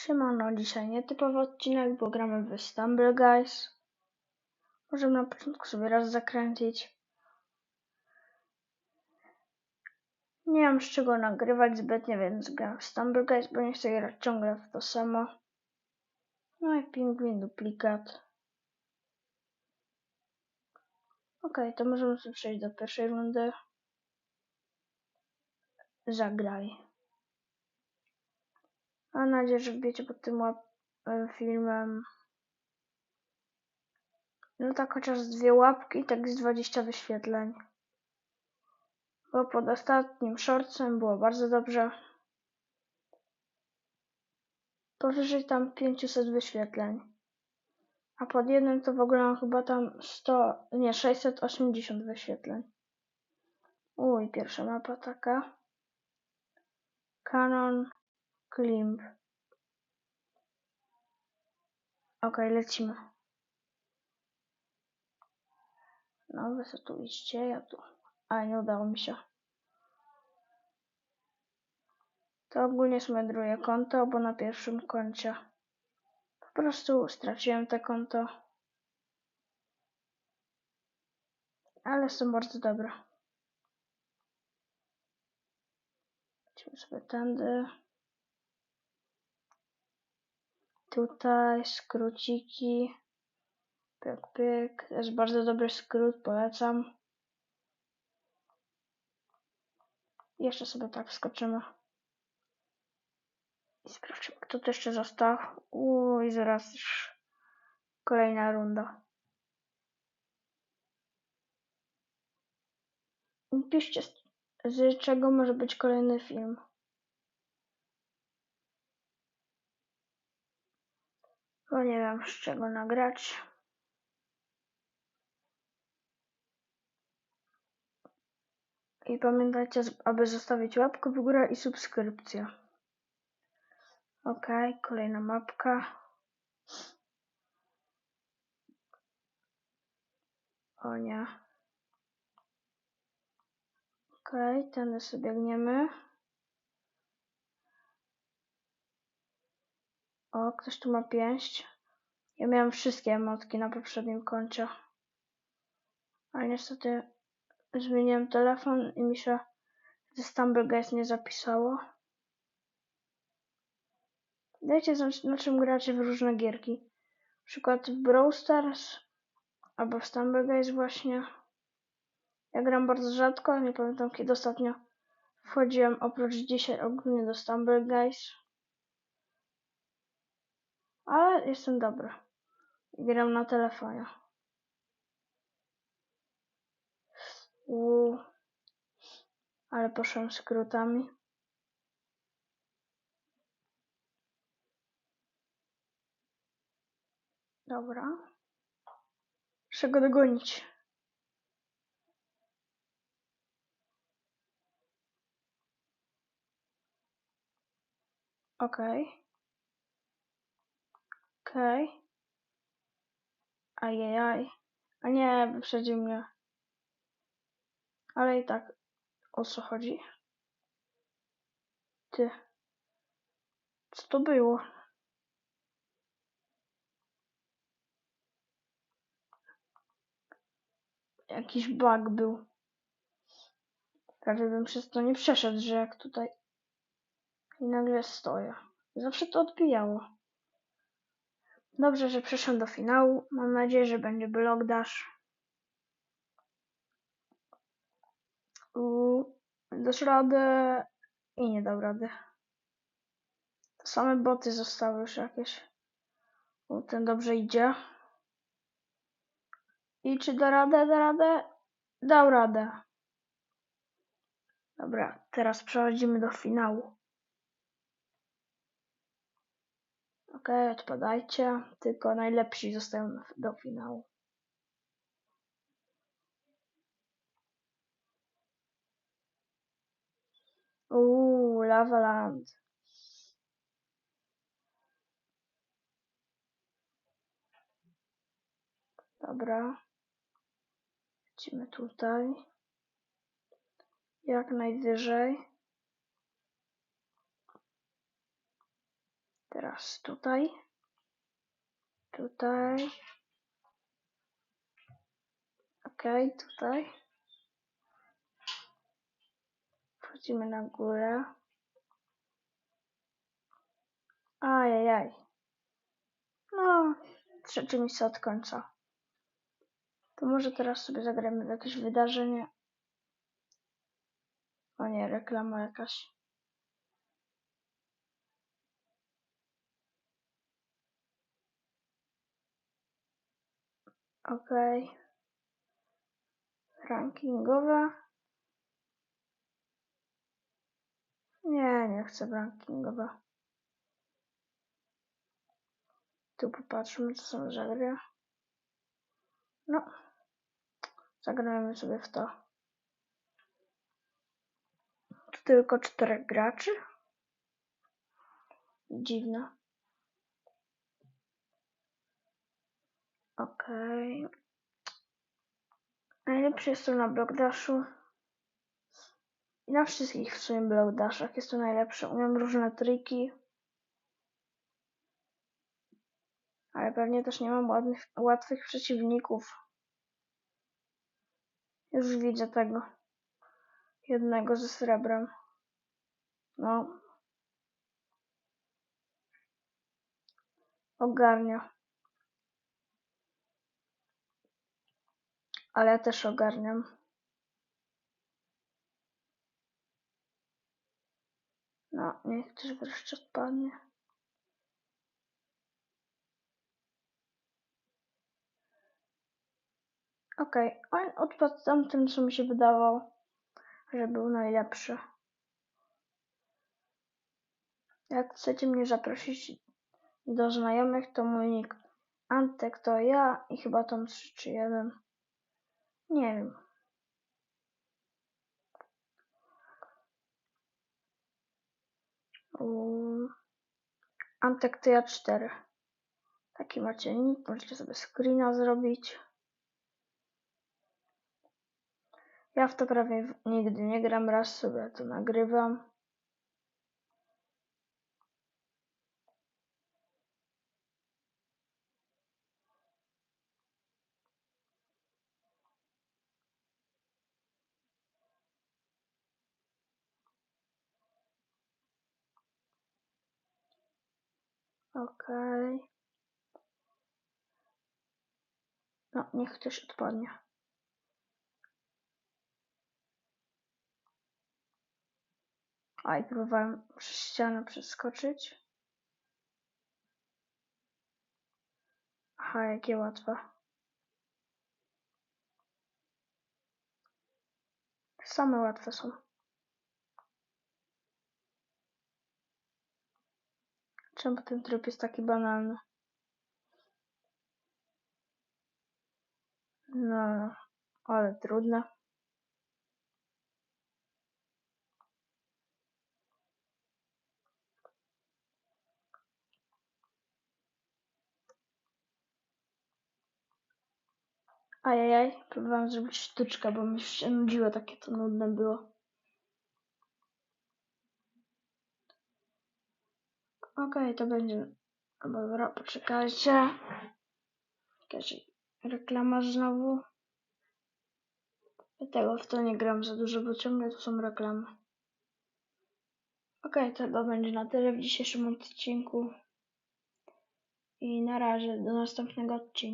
Siemano, dzisiaj nietypowy odcinek, bo gramy w Stumble Guys. Możemy na początku sobie raz zakręcić. Nie mam z czego nagrywać zbytnio, więc gram w Stumble Guys, bo nie chcę grać ciągle w to samo. No i pingwin duplikat. Ok, to możemy sobie przejść do pierwszej rundy. Zagraj. Mam nadzieję, że wbiecie pod tym e, filmem. No tak chociaż dwie łapki, tak z 20 wyświetleń. Bo pod ostatnim shortsem było bardzo dobrze. Powyżej tam 500 wyświetleń. A pod jednym to w ogóle chyba tam 100, nie 680 wyświetleń. Uj, pierwsza mapa taka. Canon Klimb. Ok, lecimy. No, wy tu iście, ja tu. A, nie udało mi się. To ogólnie drugie konto, bo na pierwszym koncie po prostu straciłem te konto. Ale są bardzo dobre. Lecimy sobie tędy. Tutaj skróciki. Pyk, pyk. To jest bardzo dobry skrót, polecam. Jeszcze sobie tak wskoczymy. I sprawdźmy, kto tu jeszcze został. Uj, zaraz już kolejna runda. Piszcie, z czego może być kolejny film. Bo nie wiem, z czego nagrać. I pamiętajcie, aby zostawić łapkę w górę i subskrypcję. Ok, kolejna mapka. O nie. Ok, tędy sobie biegniemy. O, ktoś tu ma pięść. Ja miałem wszystkie emotki na poprzednim koncie. Ale niestety zmieniłem telefon i mi się ze Guys nie zapisało. Dajcie znać, na czym gracie w różne gierki. Na przykład w Brawl Stars albo w Stumble Guys właśnie. Ja gram bardzo rzadko, nie pamiętam kiedy ostatnio wchodziłem oprócz dzisiaj ogólnie do Stumble Guys. Ale jestem dobry. Gram na telefonie. Uuu. Ale poszłem skrótami. Dobra. Muszę go dogonić. Okej. Okay. Okej. Okay. Ajajaj. A nie, wyprzedził mnie. Ale i tak, o co chodzi? Ty. Co to było? Jakiś bug był. Prawie bym przez to nie przeszedł, że jak tutaj i nagle stoję. Zawsze to odbijało. Dobrze, że przeszedłem do finału. Mam nadzieję, że będzie blok dash. Dasz radę i nie dał rady. Same boty zostały już jakieś. O, ten dobrze idzie. I czy da radę? Da radę? Dał radę. Dobra, teraz przechodzimy do finału. Ok, odpadajcie. Tylko najlepsi zostają do finału. Uuu, Lavaland. Dobra. Lecimy tutaj. Jak najwyżej. Teraz tutaj. Tutaj. Okej, tutaj. Wchodzimy na górę. Ajajaj. No, trzecie miejsce od końca. To może teraz sobie zagramy jakieś wydarzenie. O nie, reklama jakaś. Okej. Rankingowe. Nie, nie chcę rankingowe. Tu popatrzmy, co są za gry. No. Zagramy sobie w to. Tu tylko czterech graczy. Dziwne. Okej. Najlepszy jest to na Blockdashu. I na wszystkich w sumie Blockdashach jest to najlepsze. Umiem różne triki. Ale pewnie też nie mam ładnych, łatwych przeciwników. Już widzę tego. Jednego ze srebrem. No. Ogarnia. Ale ja też ogarniam. No, niech też wreszcie spadnie. Okej, okay. odpadł tamtym, co mi się wydawało, że był najlepszy. Jak chcecie mnie zaprosić do znajomych, to mój nick Antek to ja i chyba tam 3 czy 1. Nie wiem. Um, Antek to ja 4. Taki macie nick, możecie sobie screena zrobić. Ja w to prawie nigdy nie gram, raz sobie to nagrywam. Okej. Okay. No, niech ktoś odpadnie. A i próbowałem przez ścianę przeskoczyć. Aha, jakie łatwe. Same łatwe są. Czemu ten tryb jest taki banalny? No, ale trudne. Ajajaj, próbowałem zrobić sztuczkę, bo mi się nudziło, takie to nudne było. Okej, okay, to będzie... Dobra, poczekajcie. Jakaś reklama znowu. Dlatego w to nie gram za dużo, bo ciągle to są reklamy. Okej, okay, to chyba będzie na tyle w dzisiejszym odcinku. I na razie, do następnego odcinka.